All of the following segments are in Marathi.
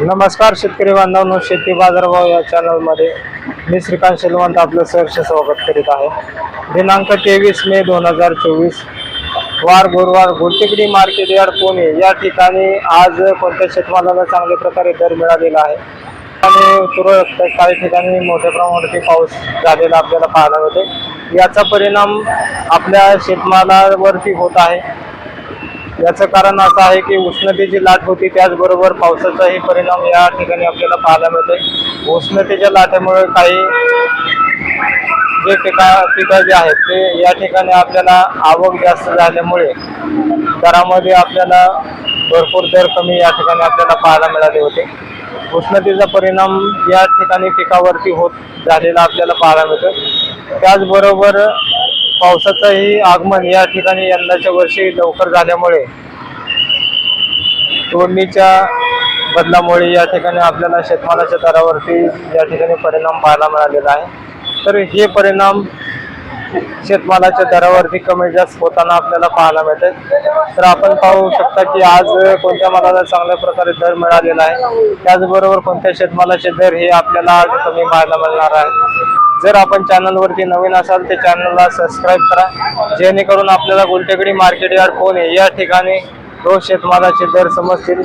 नमस्कार शेतकरी बांधवांनो शेती बाजारभाव या चॅनलमध्ये मी श्रीकांत शेलवंत आपलं सहर्ष स्वागत करीत आहे. दिनांक तेवीस मे दोन हजार चोवीस वार गुरुवार गोलटेकडी मार्केट यार्ड पुणे. या ठिकाणी आज कोणत्या शेतमालाला चांगल्या प्रकारे दर मिळालेला आहे? आणि तुरळक काही ठिकाणी मोठ्या प्रमाणावरती पाऊस झालेला आपल्याला पाहायला मिळते याचा परिणाम आपल्या शेतमालावरती होत आहे. याचं कारण असं आहे की उष्णतेची लाट होती त्याचबरोबर पावसाचाही परिणाम या ठिकाणी आपल्याला पाहायला मिळतोय. उष्णतेच्या लाटेमुळे काही जे पिका पिकं जे आहेत ते या ठिकाणी आपल्याला आवक जास्त झाल्यामुळे दरामध्ये आपल्याला भरपूर दर कमी या ठिकाणी आपल्याला पाहायला मिळाले होते. उष्णतेचा परिणाम या ठिकाणी पिकावरती होत झालेला आपल्याला पाहायला मिळतो त्याचबरोबर पावसाचंही आगमन या ठिकाणी यंदाच्या वर्षी लवकर झाल्यामुळे तोडणीच्या बदलामुळे या ठिकाणी आपल्याला शेतमालाच्या दरावरती या ठिकाणी परिणाम पाहायला मिळालेला आहे. तर हे परिणाम शेतमालाच्या दरावरती कमी जास्त होताना आपल्याला पाहायला मिळते तर आपण पाहू शकता की आज कोणत्या मालाला चांगल्या प्रकारे दर मिळालेला आहे. त्याचबरोबर कोणत्या शेतमालाचे दर हे आपल्याला आज कमी पाहायला मिळणार आहे. जर आपण चॅनलवरती नवीन असाल तर चॅनलला सबस्क्राईब करा. जेणेकरून आपल्याला गुलटेकडी मार्केट यार्ड पुणे या ठिकाणी रोज शेतमालाचे दर समजतील.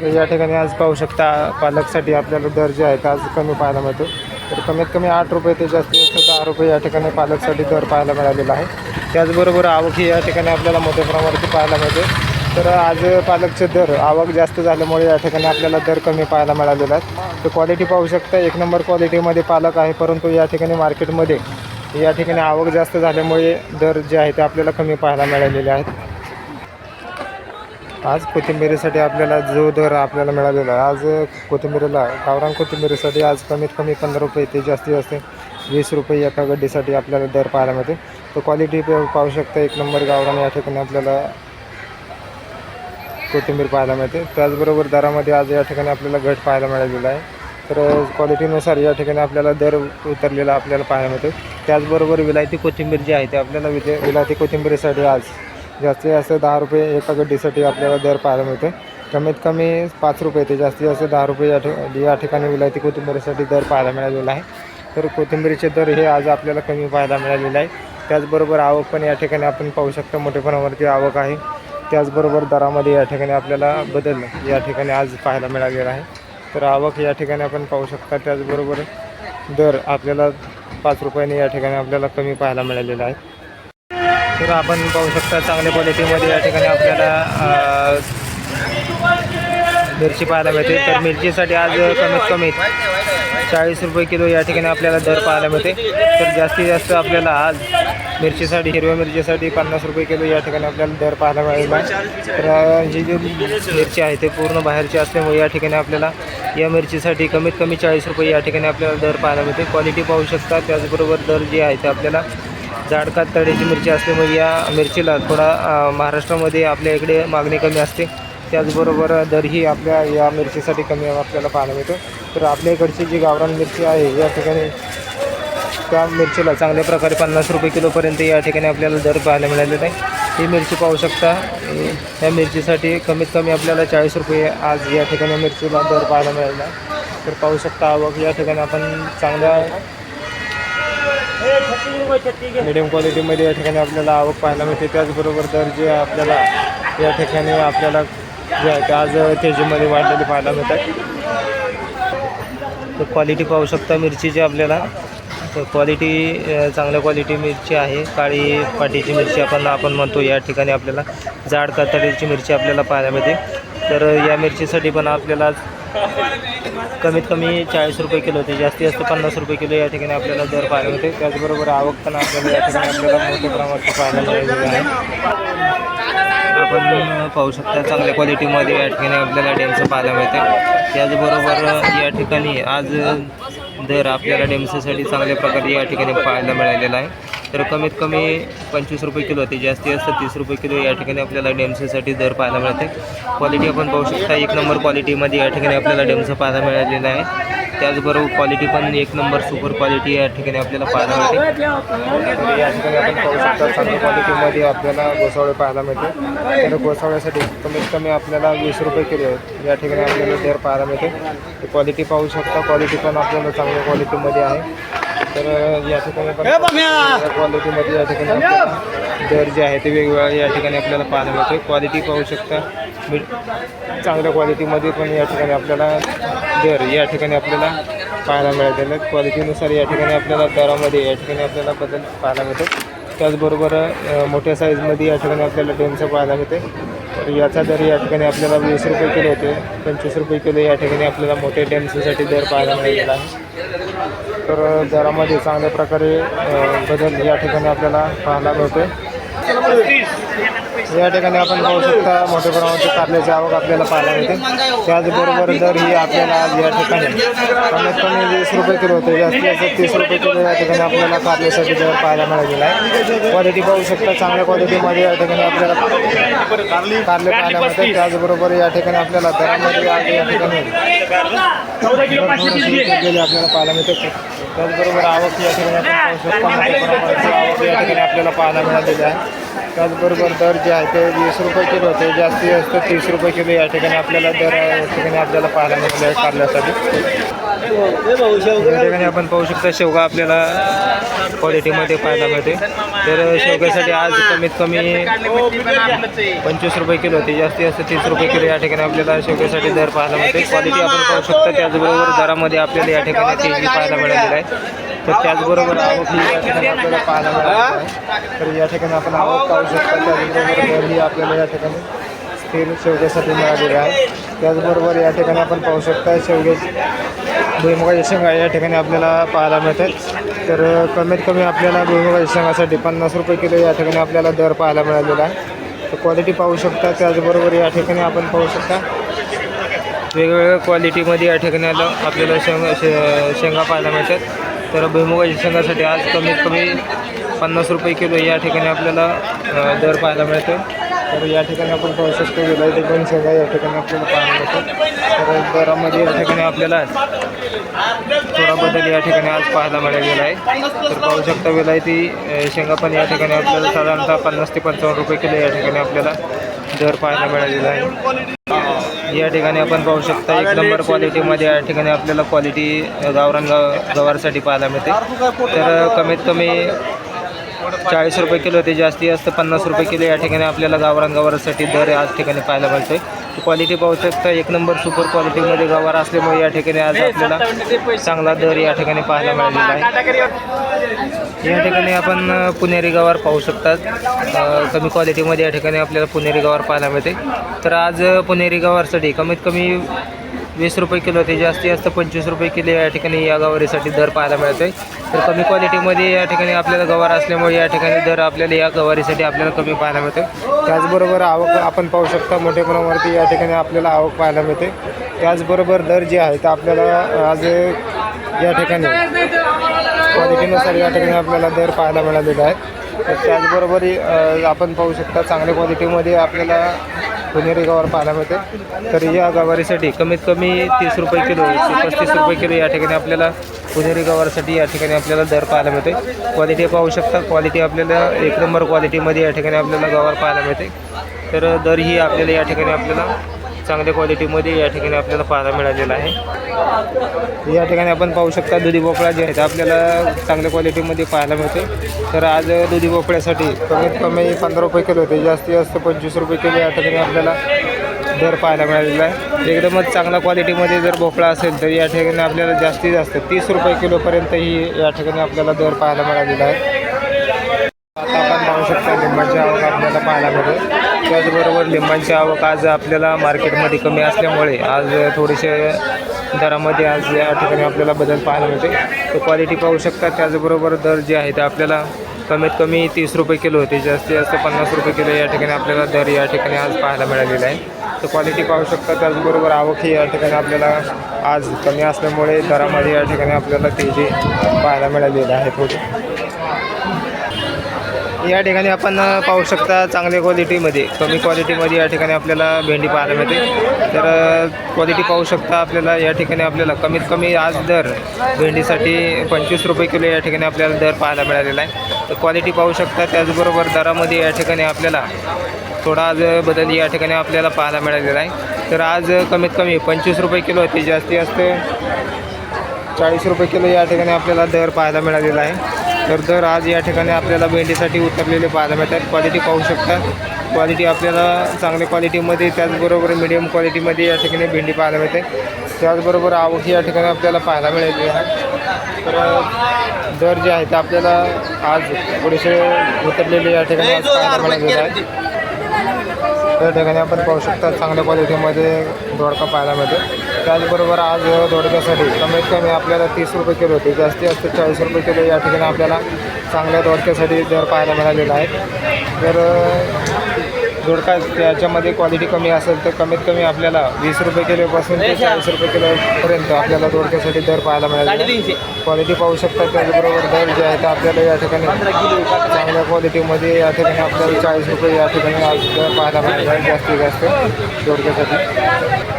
तर या ठिकाणी आज पाहू शकता पालकसाठी आपल्याला दर जे आहेत आज कमी पाहायला मिळतो. तर कमीत कमी आठ रुपये ते जास्तीत जास्त दहा रुपये या ठिकाणी पालकसाठी दर पाहायला मिळालेला आहे. त्याचबरोबर आवक ही या ठिकाणी आपल्याला मोठ्या प्रमाणावरती पाहायला मिळते. तर आज पालकचे दर आवक जास्त झाल्यामुळे या ठिकाणी आपल्याला दर कमी पाहायला मिळालेला आहे तर क्वालिटी पाहू शकता एक नंबर क्वालिटीमध्ये पालक आहे परंतु या ठिकाणी मार्केटमध्ये या ठिकाणी आवक जास्त झाल्यामुळे दर जे आहे ते आपल्याला कमी पाहायला मिळालेले आहेत. आज कोथिंबिरीसाठी आपल्याला जो दर आपल्याला मिळालेला आहे आज कोथिंबिरीला गावरान कोथिंबिरीसाठी आज कमीत कमी पंधरा रुपये ते जास्तीत जास्त वीस रुपये एका गड्डीसाठी आपल्याला दर पाहायला मिळते. तर क्वालिटी पाहू शकता एक नंबर गावरान या ठिकाणी आपल्याला कोथिंबीर पाहायला मिळते. त्याचबरोबर दरामध्ये आज या ठिकाणी आपल्याला घट पाहायला मिळालेला आहे. तर क्वालिटीनुसार या ठिकाणी आपल्याला दर उतरलेला आपल्याला पाहायला मिळतो त्याचबरोबर विलायती कोथिंबीर जी आहे ते आपल्याला विजय विलायती कोथिंबीरीसाठी आज जास्तीत जास्त दहा रुपये एका गड्डीसाठी आपल्याला दर पाहायला मिळतो कमीत कमी पाच रुपये ते जास्तीत जास्त दहा रुपये या ठि या ठिकाणी विलायती कोथिंबीरीसाठी दर पाहायला मिळालेला आहे. तर कोथिंबीरीचे दर हे आज आपल्याला कमी पाहायला मिळालेले आहे. त्याचबरोबर आवक पण या ठिकाणी आपण पाहू शकतो. मोठ्या प्रमाणावरती आवक आहे. त्याचबरोबर दरामध्ये या ठिकाणी आपल्याला बदल या ठिकाणी आज पाहायला मिळालेला आहे. तर आवक या ठिकाणी आपण पाहू शकता त्याचबरोबर दर आपल्याला पाच रुपयाने या ठिकाणी आपल्याला कमी पाहायला मिळालेला आहे. तर आपण पाहू शकता चांगल्या क्वालिटीमध्ये या ठिकाणी आपल्याला मिरची पाहायला मिळते. तर मिरचीसाठी आज कमीत कमी चाळीस रुपये किलो या ठिकाणी आपल्याला दर पाहायला मिळते. तर जास्तीत जास्त आपल्याला आज मिरचीसाठी हिरव्या मिरचीसाठी पन्नास रुपये किलो या ठिकाणी आपल्याला दर पाहायला मिळालेला तर अ, ही जी मिरची आहे ते पूर्ण बाहेरची असल्यामुळे या ठिकाणी आपल्याला या मिरचीसाठी कमीत कमी चाळीस रुपये या ठिकाणी आपल्याला दर पाहायला मिळते. क्वालिटी पाहू शकता त्याचबरोबर दर जे आहे ते आपल्याला जाडकात तळ्याची मिरची असल्यामुळे या मिरचीला थोडा महाराष्ट्रामध्ये आपल्या इकडे मागणी कमी असते. त्याचबरोबर दरही आपल्या या मिरचीसाठी कमी आपल्याला पाहायला मिळतो. तर आपल्या इकडची जी गावरान मिरची आहे या ठिकाणी त्या मिरचीला चांगल्या प्रकारे पन्नास रुपये किलोपर्यंत या ठिकाणी आपल्याला दर पाहायला मिळालेला आहे ही मिरची पाहू शकता. या मिरचीसाठी कमीत कमी आपल्याला चाळीस रुपये आज या ठिकाणी मिरचीला दर पाहायला मिळालेला आहे तर पाहू शकता आवक या ठिकाणी आपण चांगल्या मिडियम क्वालिटीमध्ये या ठिकाणी आपल्याला आवक पाहायला मिळते. त्याचबरोबर दर जे आपल्याला या ठिकाणी आपल्याला जे आहे ते आज तेजीमध्ये वाढलेले पाहायला मिळतात. तर क्वालिटी पाहू शकता मिरचीची आपल्याला. तर क्वालिटी चांगल्या क्वालिटी मिरची आहे. काळी पाटीची मिरची आपण आपण म्हणतो या ठिकाणी आपल्याला. जाड कातडीची मिरची आपल्याला पाहायला मिळते. तर या मिरचीसाठी पण आपल्याला आज कमीत कमी चाळीस रुपये किलो होते जास्तीत जास्त पन्नास रुपये किलो या ठिकाणी आपल्याला दर पाहायला मिळते. त्याचबरोबर आवक पण आपल्याला या ठिकाणी आपल्याला मोठ्या प्रमाणात पाहायला मिळालेली आहे. आपण पाहू शकता चांगल्या क्वालिटीमध्ये या ठिकाणी आपल्याला डेमचं पाहायला मिळते. त्याचबरोबर या ठिकाणी आज दर आपल्याला डेमसेसाठी चांगल्या प्रकारे या ठिकाणी पाहायला मिळालेला आहे. तर कमीत कमी पंचवीस रुपये किलो ते जास्ती असतं तीस रुपये किलो या ठिकाणी आपल्याला डेमसेसाठी दर पाहायला मिळते. क्वालिटी आपण पाहू शकता एक नंबर क्वालिटीमध्ये या ठिकाणी आपल्याला डेमसा पाहायला मिळालेलं आहे. त्याचबरोबर क्वालिटी पण एक नंबर सुपर क्वालिटी या ठिकाणी आपल्याला पाहायला मिळते. तर या ठिकाणी आपण पाहू शकता चांगल्या क्वालिटीमध्ये आपल्याला गोसावळे पाहायला मिळते. तर गोसावळ्यासाठी कमीत कमी आपल्याला वीस रुपये किलो आहेत या ठिकाणी आपल्याला दर पाहायला मिळते. क्वालिटी पाहू शकता क्वालिटी पण आपल्याला चांगल्या क्वालिटीमध्ये आहे. तर या ठिकाणी पण क्वालिटीमध्ये या ठिकाणी दर जे आहे ते वेगवेगळ्या या ठिकाणी आपल्याला पाहायला मिळते. क्वालिटी पाहू शकता. चांगल्या क्वालिटीमध्ये पण या ठिकाणी आपल्याला दर या ठिकाणी आपल्याला पाहायला मिळालेलं क्वालिटीनुसार या ठिकाणी आपल्याला दरामध्ये या ठिकाणी आपल्याला बदल पाहायला मिळतो. त्याचबरोबर मोठ्या साईजमध्ये या ठिकाणी आपल्याला डेमचं पाहायला मिळते. तर याचा दर या ठिकाणी आपल्याला वीस रुपये किलो होते. पंचवीस रुपये किलो या ठिकाणी आपल्याला मोठ्या डेमसाठी दर पाहायला मिळालेला आहे. तर दरामध्ये चांगल्या प्रकारे बदल या ठिकाणी आपल्याला पाहायला मिळतो या ठिकाणी आपण पाहू शकता मोठ्या प्रमाणाची कारल्याची आवक आपल्याला पाहायला मिळते त्याचबरोबर दर ही आपल्याला आज या ठिकाणी कमीत कमी वीस रुपये किलो होते जास्तीत जास्त तीस रुपये किलो या ठिकाणी आपल्याला कारल्यासाठी दर पाहायला मिळालेला आहे क्वालिटी पाहू शकता चांगल्या क्वालिटीमध्ये या ठिकाणी आपल्याला कारले पाहायला मिळते त्याचबरोबर या ठिकाणी आपल्याला दरामध्ये आज या ठिकाणी गेले आपल्याला पाहायला मिळते त्याचबरोबर आवक या ठिकाणी आपण पाहू शकता आवक या ठिकाणी आपल्याला पाहायला मिळालेली आहे त्याचबरोबर दर जे आहे ते वीस रुपये किलो होते जास्तीत जास्त तीस रुपये किलो या ठिकाणी आपल्याला दर या ठिकाणी आपल्याला पाहायला मिळाले आहे कारल्यासाठी. या ठिकाणी आपण पाहू शकता शेवगा आपल्याला क्वालिटीमध्ये पाहायला मिळते. तर शेवग्यासाठी आज कमीत कमी पंचवीस रुपये किलो होते जास्तीत जास्त तीस रुपये किलो या ठिकाणी आपल्याला शेवग्यासाठी दर पाहायला मिळते. क्वालिटी आपण पाहू शकता त्याचबरोबर दरामध्ये आपल्याला या ठिकाणी तेजी पाहायला मिळालेली आहे. तर त्याचबरोबर आवक ही या ठिकाणी आपल्याला पाहायला मिळाली तर या ठिकाणी आपण आवक पाहू शकता त्याचबरोबर ही आपल्याला या ठिकाणी स्थिर शेवग्यासाठी मिळालेला आहे त्याचबरोबर या ठिकाणी आपण पाहू शकता शेवग्याची भुईमुगाच्या शेंगा या ठिकाणी आपल्याला पाहायला मिळतात तर कमीत कमी आपल्याला भुईमुगाच्या शेंगासाठी पन्नास रुपये किलो या ठिकाणी आपल्याला दर पाहायला मिळालेला आहे. तर क्वालिटी पाहू शकता. त्याचबरोबर या ठिकाणी आपण पाहू शकता वेगवेगळ्या क्वालिटीमध्ये या ठिकाणी आलं आपल्याला शेंगा शे शेंगा पाहायला मिळतात. तर भुईमुगाच्या शेंगासाठी आज कमीत कमी पन्नास रुपये किलो या ठिकाणी आपल्याला दर पाहायला मिळतो तर या ठिकाणी आपण पाहू शकतो विलायती पण शेंगा या ठिकाणी आपल्याला पाहायला मिळतो तर दरामध्ये या ठिकाणी आपल्याला थोडा बदल या ठिकाणी आज पाहायला मिळालेला आहे. तर पाहू शकता विलायती शेंगा पण या ठिकाणी आपल्याला साधारणतः पन्नास ते पंचावन्न रुपये किलो या ठिकाणी आपल्याला दर पाहायला मिळालेला आहे. या ठिकाणी आपण पाहू शकता एक नंबर क्वालिटीमध्ये या ठिकाणी आपल्याला क्वालिटी गावरान गवारसाठी पाहायला मिळते. तर कमीत कमी चाळीस रुपये किलो ते जास्तीत जास्त पन्नास रुपये किलो या ठिकाणी आपल्याला गावरान गवारासाठी दर आज ठिकाणी पाहायला मिळतो आहे क्वालिटी पाहू शकता एक नंबर सुपर क्वालिटीमध्ये गवार असल्यामुळे या ठिकाणी आज आपल्याला चांगला दर या ठिकाणी पाहायला मिळालेला आहे. या ठिकाणी आपण पुणेरी गवार पाहू शकतात कमी क्वालिटीमध्ये या ठिकाणी आपल्याला पुणेरी गवार पाहायला मिळते तर आज पुणेरी गवारसाठी कमीत कमी वीस रुपये किलो ते जास्तीत जास्त पंचवीस रुपये किलो या ठिकाणी या गवारीसाठी दर पाहायला मिळते तर कमी क्वालिटीमध्ये या ठिकाणी आपल्याला गवार असल्यामुळे या ठिकाणी दर आपल्याला या गवारीसाठी आपल्याला कमी पाहायला मिळतं त्याचबरोबर आवक आपण पाहू शकता मोठ्या प्रमाणावरती या ठिकाणी आपल्याला आवक पाहायला मिळते. त्याचबरोबर दर जे आहे तर आपल्याला आज या ठिकाणी क्वालिटीनुसार या ठिकाणी आपल्याला दर पाहायला मिळालेला आहे तर त्याचबरोबर आपण पाहू शकता चांगल्या क्वालिटीमध्ये आपल्याला पुणेरी गवार पाहायला मिळते. तर या गवारीसाठी कमीत कमी तीस रुपये किलो पस्तीस रुपये किलो या ठिकाणी आपल्याला पुणेरी गवारसाठी या ठिकाणी आपल्याला दर पाहायला मिळते. क्वालिटी पाहू शकता क्वालिटी आपल्याला एक नंबर क्वालिटीमध्ये या ठिकाणी आपल्याला गवार पाहायला मिळते. तर दर ही आपल्याला या ठिकाणी आपल्याला चांगल्या क्वालिटीमध्ये या ठिकाणी आपल्याला पाहायला मिळालेला आहे. या ठिकाणी आपण पाहू शकता दुधी भोपळा जे आहेत आपल्याला चांगल्या क्वालिटीमध्ये पाहायला मिळते तर आज दुधी भोपळ्यासाठी कमीत कमी पंधरा रुपये किलो होते. जास्तीत जास्त पंचवीस रुपये किलो या ठिकाणी आपल्याला दर पाहायला मिळालेला आहे. एकदमच चांगल्या क्वालिटीमध्ये जर भोपळा असेल तर या ठिकाणी आपल्याला जास्तीत जास्त तीस रुपये किलोपर्यंत ही या ठिकाणी आपल्याला दर पाहायला मिळालेला आहे. शकता लिंबाची आवक आपल्याला पाहायला मिळतो त्याचबरोबर लिंबांची आवक आज आपल्याला मार्केटमध्ये कमी असल्यामुळे आज थोडेसे दरामध्ये आज या ठिकाणी आपल्याला बदल पाहायला मिळते तर क्वालिटी पाहू शकता. त्याचबरोबर दर जे आहे ते आपल्याला कमीत कमी तीस रुपये किलो होते जास्तीत जास्त पन्नास रुपये किलो या ठिकाणी आपल्याला दर या ठिकाणी आज पाहायला मिळालेला आहे. तर क्वालिटी पाहू शकता. त्याचबरोबर आवक ही या ठिकाणी आपल्याला आज कमी असल्यामुळे दरामध्ये या ठिकाणी आपल्याला तेजी पाहायला मिळालेली आहे थोडी. या ठिकाणी आपण पाहू शकता चांगल्या क्वालिटीमध्ये कमी क्वालिटीमध्ये या ठिकाणी आपल्याला भेंडी पाहायला मिळते. तर क्वालिटी पाहू शकता आपल्याला या ठिकाणी आपल्याला कमीत कमी आज दर भेंडीसाठी पंचवीस रुपये किलो या ठिकाणी आपल्याला दर पाहायला मिळालेला आहे. तर क्वालिटी पाहू शकता त्याचबरोबर दरामध्ये या ठिकाणी आपल्याला थोडा आज बदल या ठिकाणी आपल्याला पाहायला मिळालेला आहे. तर आज कमीत कमी पंचवीस रुपये किलो ते जास्तीत जास्त चाळीस रुपये किलो या ठिकाणी आपल्याला दर पाहायला मिळालेला आहे. तर दर आज या ठिकाणी आपल्याला भेंडीसाठी उतरलेले पाहायला मिळतात. क्वालिटी पाहू शकता. क्वालिटी आपल्याला चांगल्या क्वालिटीमध्ये त्याचबरोबर मिडियम क्वालिटीमध्ये या ठिकाणी भेंडी पाहायला मिळते. त्याचबरोबर आवक या ठिकाणी आपल्याला पाहायला मिळाली आहे तर दर जे आहे ते आपल्याला आज थोडेसे उतरलेले या ठिकाणी आज पाहायला मिळालेले त्या ठिकाणी आपण पाहू शकता चांगल्या क्वालिटीमध्ये दोडका पाहायला मिळतो. त्याचबरोबर आज दोडक्यासाठी कमीत कमी आपल्याला तीस रुपये किलो होते. जास्तीत जास्त चाळीस रुपये किलो या ठिकाणी आपल्याला चांगल्या दोडक्यासाठी दर पाहायला मिळालेला आहे. तर दोडका याच्यामध्ये क्वालिटी कमी असेल तर कमीत कमी आपल्याला वीस रुपये किलोपासून ते चाळीस रुपये किलोपर्यंत आपल्याला दोडक्यासाठी दर पाहायला मिळाले क्वालिटी पाहू शकता त्याचबरोबर दर जे आहे ते आपल्याला या ठिकाणी चांगल्या क्वालिटीमध्ये या ठिकाणी आपल्याला चाळीस रुपये या ठिकाणी आज दर पाहायला मिळाले जास्तीत जास्त दोडक्यासाठी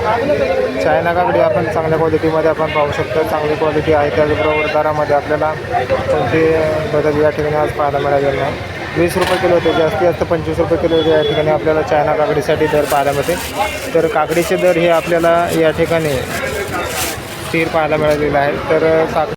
चायना काकडी आपण चांगल्या क्वालिटीमध्ये आपण पाहू शकतो. चांगली क्वालिटी आहे. त्याचबरोबर दरामध्ये आपल्याला कोणते बदल या ठिकाणी आज पाहायला मिळालेले नाही. वीस रुपये किलो होते. जास्तीत जास्त पंचवीस रुपये किलो होते. या ठिकाणी आपल्याला चायना काकडीसाठी दर पाहायला मिळते. तर काकडीचे दर हे आपल्याला या ठिकाणी स्थिर पाहायला मिळालेलं आहे तर काक